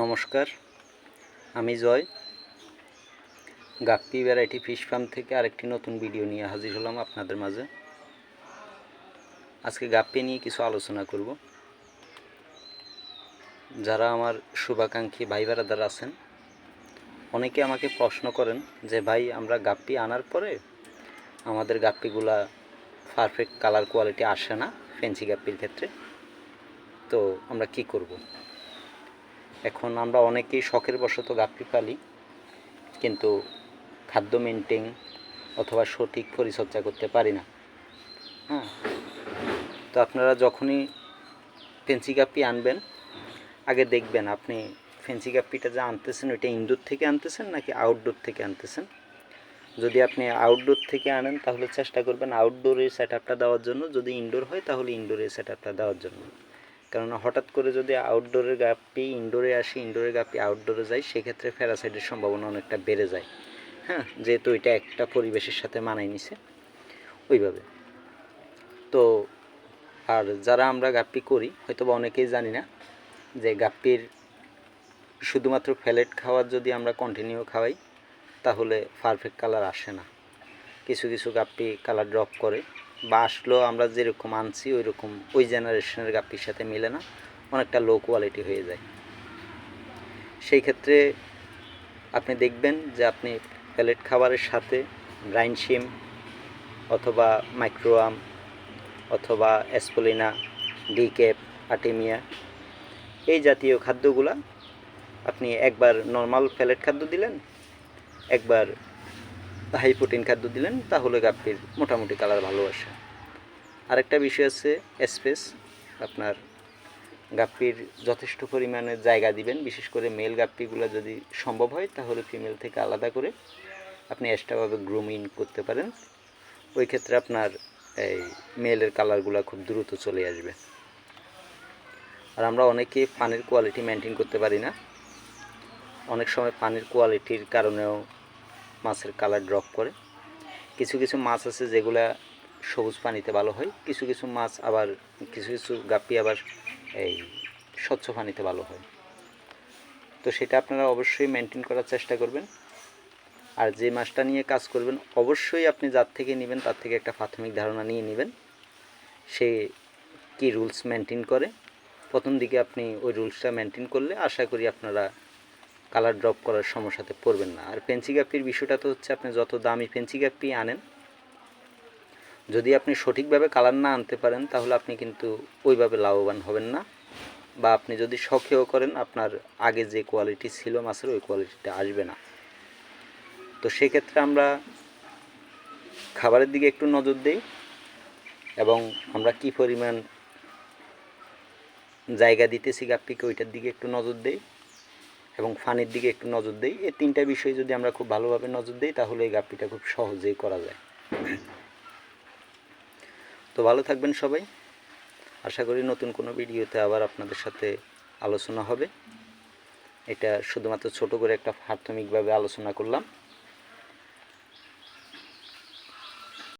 নমস্কার, আমি Joy. Guppy variety fish farm থেকে আরেকটি নতুন ভিডিও নিয়ে হাজির হলাম আপনাদের মাঝে। আজকে গাপ্পি নিয়ে কিছু আলোচনা করব। যারা আমার শুভাকাঙ্ক্ষী ভাই বেড়াদার আছেন, অনেকে আমাকে প্রশ্ন করেন যে, ভাই, আমরা গাপ্পি আনার পরে আমাদের গাপ্পিগুলা পারফেক্ট কালার কোয়ালিটি আসে না ফেন্সি গাপ্পির ক্ষেত্রে? তো আমরা কি করব? এখন আমরা অনেকেই শখের বশত গাপ্পি পালি কিন্তু খাদ্য মেনটেন অথবা সঠিক পরিচর্যা করতে পারি না। হ্যাঁ? তো আপনারা যখনই ফেন্সি গাপ্পি আনবেন, আগে দেখবেন আপনি ফেন্সি গাপ্পিটা যা আনতেছেন, ওইটা ইনডোর থেকে আনতেছেন নাকি আউটডোর থেকে আনতেছেন? যদি আপনি আউটডোর থেকে আনেন, তাহলে চেষ্টা করবেন আউটডোরের সেট আপটা দেওয়ার জন্য। যদি ইনডোর হয়, তাহলে ইনডোরের সেট আপটা দেওয়ার জন্য। কেননা হঠাৎ করে যদি আউটডোরের গাপ্পি ইনডোরে আসে ইনডোরের গাপ্পি আউটডোরে যায় সেক্ষেত্রে প্যারাসাইটের সম্ভাবনা অনেকটা বেড়ে যায়। হ্যাঁ যেহেতু এটা একটা পরিবেশের সাথে মানায় নিছে, ওইভাবে। তো আর যারা আমরা গাপ্পি করি হয়তো বা অনেকেই জানি না যে গাপ্পির শুধুমাত্র ফ্যালেট খাওয়ার যদি আমরা কন্টিনিউ খাওয়াই, তাহলে পারফেক্ট কালার আসে না। কিছু কিছু গাপ্পি কালার ড্রপ করে। বা আসলেও আমরা যেরকম আনছি ওই রকম ওই জেনারেশনের গাপ্পির সাথে মিলে না, অনেকটা লো কোয়ালিটি হয়ে যায়। সেই ক্ষেত্রে আপনি দেখবেন যে আপনি প্যালেট খাবারের সাথে ব্রাইন শিম অথবা মাইক্রোয়াম অথবা অ্যাসপোলিনা ডিকেপ আটেমিয়া এই জাতীয় খাদ্যগুলা আপনি একবার নর্মাল প্যালেট খাদ্য দিলেন, একবার হাই প্রোটিন খাদ্য দিলেন তাহলে গাপ্পির মোটামুটি কালার ভালো আসে আরেকটা বিষয় আছে স্পেস আপনার গাপ্পির যথেষ্ট পরিমাণে জায়গা দিবেন, বিশেষ করে মেল গাপ্পিগুলো যদি সম্ভব হয়, তাহলে ফিমেল থেকে আলাদা করে আপনি এক্সট্রাভাবে গ্রুমিং করতে পারেন। ওই ক্ষেত্রে আপনার এই মেলের কালারগুলো খুব দ্রুত চলে আসবে। আর আমরা অনেকে পানির কোয়ালিটি মেনটেন করতে পারি না। অনেক সময় পানির কোয়ালিটির কারণেও মাছের কালার ড্রপ করে। কিছু কিছু মাছ আছে যেগুলা সবুজ পানিতে ভালো হয়, কিছু কিছু মাছ আবার, কিছু কিছু গাপ্পি আবার এই স্বচ্ছ পানিতে ভালো হয়। তো সেটা আপনারা অবশ্যই মেনটেন করার চেষ্টা করবেন। আর যে মাছটা নিয়ে কাজ করবেন, অবশ্যই আপনি যার থেকে নেবেন, তার থেকে একটা প্রাথমিক ধারণা নিয়ে নেবেন। সে কি রুলস মেনটেন করে। প্রথম দিকে আপনি ওই রুলসটা মেনটেন করলে আশা করি আপনারা কালার ড্রপ করার সমস্যাতে পড়বেন না। আর পেন্সি বিষয়টা তো হচ্ছে আপনি যত দামি পেন্সি আনেন, যদি আপনি সঠিকভাবে কালার না আনতে পারেন, তাহলে আপনি কিন্তু ওইভাবে লাভবান হবেন না। বা আপনি যদি শখেও করেন, আপনার আগে যে কোয়ালিটি ছিল মাছের, ওই কোয়ালিটিটা আসবে না। তো সেক্ষেত্রে আমরা খাবারের দিকে একটু নজর দিই এবং আমরা কি পরিমাণ জায়গা দিতেছি গাপ্পিকে ওইটার দিকে একটু নজর দিই। এবং ফানের দিকে একটু নজর দিই। এই তিনটা বিষয় যদি আমরা খুব ভালোভাবে নজর দিই, তাহলে এই গাপ্পিটা খুব সহজেই করা যায়। তো ভালো থাকবেন সবাই। আশা করি নতুন কোনো ভিডিওতে আবার আপনাদের সাথে আলোচনা হবে। এটা শুধুমাত্র ছোট করে একটা প্রাথমিকভাবে আলোচনা করলাম।